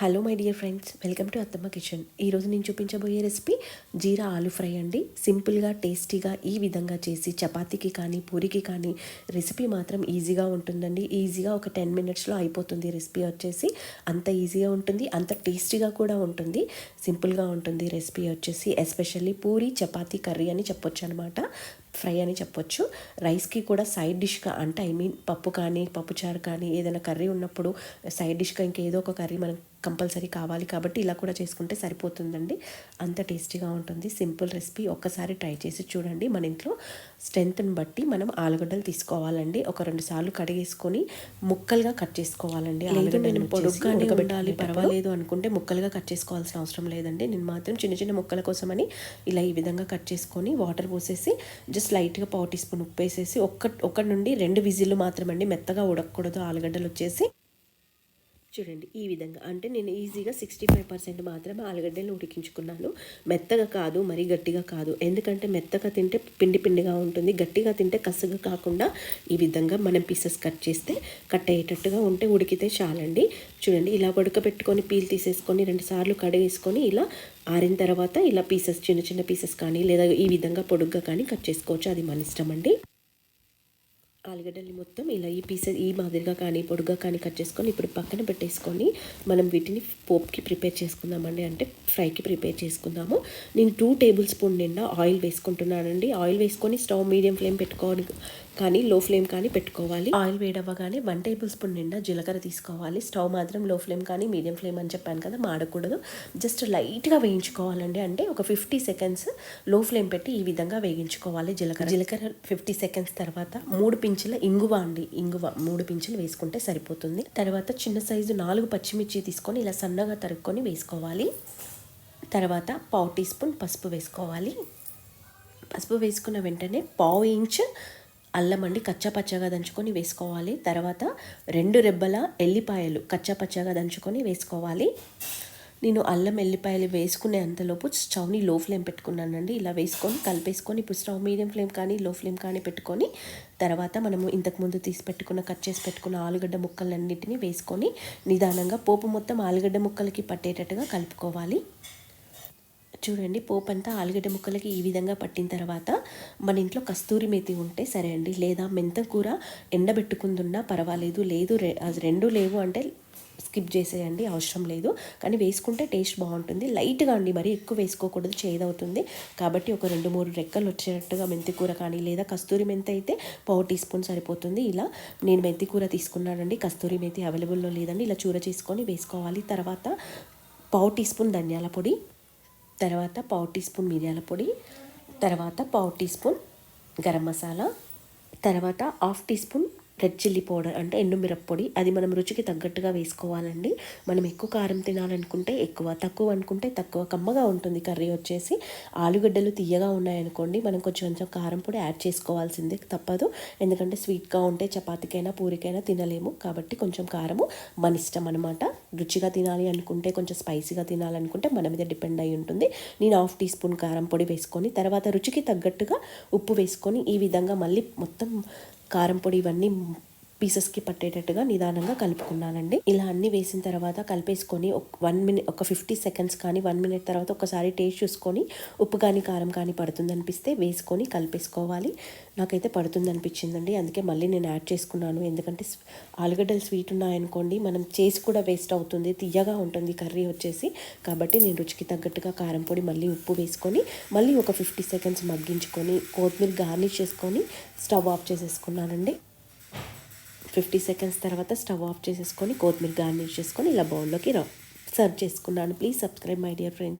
Hello my dear friends. Welcome to Attamma kitchen. ఈరోజు నేను చూపించబోయే రెసిపీ జీరా ఆలు ఫ్రై అండి. సింపుల్గా టేస్టీగా ఈ విధంగా చేసి చపాతీకి కానీ పూరికి కానీ రెసిపీ మాత్రం ఈజీగా ఉంటుందండి. ఈజీగా ఒక టెన్ మినిట్స్లో అయిపోతుంది రెసిపీ వచ్చేసి. అంత ఈజీగా ఉంటుంది అంత టేస్టీగా కూడా ఉంటుంది. సింపుల్గా ఉంటుంది రెసిపీ వచ్చేసి ఎస్పెషల్లీ పూరి చపాతీ కర్రీ అని చెప్పొచ్చు అనమాట ఫ్రై అని చెప్పొచ్చు. రైస్కి కూడా సైడ్ డిష్గా అంటే ఐ మీన్ పప్పు కానీ పప్పుచారు కానీ ఏదైనా కర్రీ ఉన్నప్పుడు సైడ్ డిష్గా ఇంకేదో ఒక కర్రీ మనం కంపల్సరీ కావాలి కాబట్టి ఇలా కూడా చేసుకుంటే సరిపోతుందండి. అంత టేస్టీగా ఉంటుంది. సింపుల్ రెసిపీ ఒక్కసారి ట్రై చేసి చూడండి. మన ఇంట్లో స్ట్రెంత్ని బట్టి మనం ఆలుగడ్డలు తీసుకోవాలండి. ఒక రెండు సార్లు కడిగేసుకొని ముక్కలుగా కట్ చేసుకోవాలండి ఆలుగడ్డలు పొడుగ్గానే ఉండాలి పర్వాలేదు అనుకుంటే ముక్కలుగా కట్ చేసుకోవాల్సిన అవసరం లేదండి. నేను మాత్రం చిన్న చిన్న ముక్కల కోసమని ఇలా ఈ విధంగా కట్ చేసుకొని వాటర్ పోసేసి జస్ట్ లైట్గా పావు టీ స్పూన్ ఉప్పు వేసేసి ఒక్క ఒక నుండి రెండు విజిల్లు మాత్రమండి మెత్తగా ఉడకకూడదు ఆలుగడ్డలు వచ్చేసి. చూడండి ఈ విధంగా. అంటే నేను ఈజీగా సిక్స్టీ ఫైవ్ పర్సెంట్ మాత్రమే ఆలుగడ్డలు ఉడికించుకున్నాను. మెత్తగా కాదు మరీ గట్టిగా కాదు. ఎందుకంటే మెత్తగా తింటే పిండి పిండిగా ఉంటుంది. గట్టిగా తింటే కసగా కాకుండా ఈ విధంగా మనం పీసెస్ కట్ చేస్తే కట్ అయ్యేటట్టుగా ఉంటే ఉడికితే చాలండి. చూడండి ఇలా ఉడకబెట్టుకొని పీల్ తీసేసుకొని రెండు సార్లు కడిగేసుకొని ఇలా ఆరిన తర్వాత ఇలా పీసెస్ చిన్న చిన్న పీసెస్ కానీ లేదా ఈ విధంగా పొడుగ్గా కానీ కట్ చేసుకోవచ్చు. అది మన ఇష్టం అండి. ఆలుగడ్డల్ని మొత్తం ఇలా ఈ పీసెస్ ఈ మాదిరిగా కానీ పొడుగ్గా కానీ కట్ చేసుకొని ఇప్పుడు పక్కన పెట్టేసుకొని మనం వీటిని పోప్కి ప్రిపేర్ చేసుకుందామండి. అంటే ఫ్రైకి ప్రిపేర్ చేసుకుందాము. నేను టూ టేబుల్ స్పూన్ నిండా ఆయిల్ వేసుకుంటున్నానండి. ఆయిల్ వేసుకొని స్టవ్ మీడియం ఫ్లేమ్ పెట్టుకోవాలి కానీ లో ఫ్లేమ్ కానీ పెట్టుకోవాలి. ఆయిల్ వేడవ్వగానే వన్ టేబుల్ స్పూన్ నిండా జీలకర్ర తీసుకోవాలి. స్టవ్ మాత్రం లో ఫ్లేమ్ కానీ మీడియం ఫ్లేమ్ అని చెప్పాను కదా మాడకూడదు. జస్ట్ లైట్గా వేయించుకోవాలండి. అంటే ఒక ఫిఫ్టీ సెకండ్స్లో ఫ్లేమ్ పెట్టి ఈ విధంగా వేయించుకోవాలి జీలకర్ర. జీలకర్ర ఫిఫ్టీ సెకండ్స్ తర్వాత మూడు పించుల ఇంగువ అండి. ఇంగువ మూడు పించులు వేసుకుంటే సరిపోతుంది. తర్వాత చిన్న సైజు నాలుగు పచ్చిమిర్చి తీసుకొని ఇలా సన్నగా తరుక్కొని వేసుకోవాలి. తర్వాత పావు టీ స్పూన్ పసుపు వేసుకోవాలి. పసుపు వేసుకున్న వెంటనే పావు ఇంచ్ అల్లం అండి కచ్చాపచ్చగా దంచుకొని వేసుకోవాలి. తర్వాత రెండు రెబ్బల ఎల్లిపాయలు కచ్చాపచ్చగా దంచుకొని వేసుకోవాలి. నేను అల్లం ఎల్లిపాయలు వేసుకునే అంతలోపు స్టవ్ని లో ఫ్లేమ్ పెట్టుకున్నానండి. ఇలా వేసుకొని కలిపేసుకొని ఇప్పుడు స్టవ్ మీడియం ఫ్లేమ్ కానీ లో ఫ్లేమ్ కానీ పెట్టుకొని తర్వాత మనము ఇంతకుముందు తీసి పెట్టుకున్న కట్ చేసి పెట్టుకున్న ఆలుగడ్డ ముక్కలన్నింటినీ వేసుకొని నిదానంగా పోపు మొత్తం ఆలుగడ్డ ముక్కలకి పట్టేటట్టుగా కలుపుకోవాలి. చూడండి పోపు అంతా ఆలుగడ్డ ముక్కలకి ఈ విధంగా పట్టిన తర్వాత మన ఇంట్లో కస్తూరి మేతి ఉంటే సరే అండి లేదా మెంతం కూర ఎండబెట్టుకుందున్నా పర్వాలేదు లేదు రెండు లేవు అంటే స్కిప్ చేసేయండి అవసరం లేదు. కానీ వేసుకుంటే టేస్ట్ బాగుంటుంది. లైట్గా అండి మరీ ఎక్కువ వేసుకోకూడదు చేదవుతుంది. కాబట్టి ఒక రెండు మూడు రెక్కలు వచ్చేటట్టుగా మెంతికూర కానీ లేదా కస్తూరి మెంతి అయితే పావు టీ స్పూన్ సరిపోతుంది. ఇలా నేను మెంతికూర తీసుకున్నానండి కస్తూరి మెంతి అవైలబుల్లో లేదండి. ఇలా చూర చేసుకొని వేసుకోవాలి. తర్వాత పావు టీ స్పూన్ ధనియాల పొడి తర్వాత పావు టీ స్పూన్ మిరియాల పొడి తర్వాత పావు టీ స్పూన్ గరం మసాలా తర్వాత half teaspoon red chilli powder అంటే ఎండు మిరప్పొడి అది మనం రుచికి తగ్గట్టుగా వేసుకోవాలండి. మనం ఎక్కువ కారం తినాలనుకుంటే ఎక్కువ తక్కువ అనుకుంటే తక్కువ. కమ్మగా ఉంటుంది కర్రీ వచ్చేసి. ఆలుగడ్డలు తీయగా ఉన్నాయనుకోండి మనం కొంచెం కొంచెం కారం పొడి యాడ్ చేసుకోవాల్సిందే తప్పదు. ఎందుకంటే స్వీట్గా ఉంటే చపాతీకైనా పూరికైనా తినలేము. కాబట్టి కొంచెం కారము మన ఇష్టం అనమాట రుచిగా తినాలి అనుకుంటే కొంచెం స్పైసీగా తినాలనుకుంటే మన మీద డిపెండ్ అయి ఉంటుంది. నేను హాఫ్ టీ స్పూన్ కారం పొడి వేసుకొని తర్వాత రుచికి తగ్గట్టుగా ఉప్పు వేసుకొని ఈ విధంగా మళ్ళీ మొత్తం కారం పొడి ఇవన్నీ పీసెస్కి పట్టేటట్టుగా నిదానంగా కలుపుకున్నానండి. ఇలా అన్ని వేసిన తర్వాత కలిపేసుకొని ఒక వన్ మినిట్ ఒక ఫిఫ్టీ సెకండ్స్ కానీ వన్ మినిట్ తర్వాత ఒకసారి టేస్ట్ చూసుకొని ఉప్పు కానీ కారం కానీ పడుతుంది అనిపిస్తే వేసుకొని కలిపేసుకోవాలి. నాకైతే పడుతుంది అనిపించిందండి అందుకే మళ్ళీ నేను యాడ్ చేసుకున్నాను. ఎందుకంటే ఆలుగడ్డలు స్వీట్ ఉన్నాయనుకోండి మనం చేసి కూడా వేస్ట్ అవుతుంది. తీయగా ఉంటుంది కర్రీ వచ్చేసి. కాబట్టి నేను రుచికి తగ్గట్టుగా కారం పొడి మళ్ళీ ఉప్పు వేసుకొని మళ్ళీ ఒక ఫిఫ్టీ సెకండ్స్ మగ్గించుకొని కొత్తిమీర గార్నిష్ చేసుకొని స్టవ్ ఆఫ్ చేసేసుకున్నానండి. ఫిఫ్టీ సెకండ్స్ తర్వాత స్టవ్ ఆఫ్ చేసేసుకొని కొత్తిమీర గార్నిష్ చేసుకొని ఇలా బౌల్లోకి సర్వ్ చేసుకున్నాను. Please subscribe my dear friends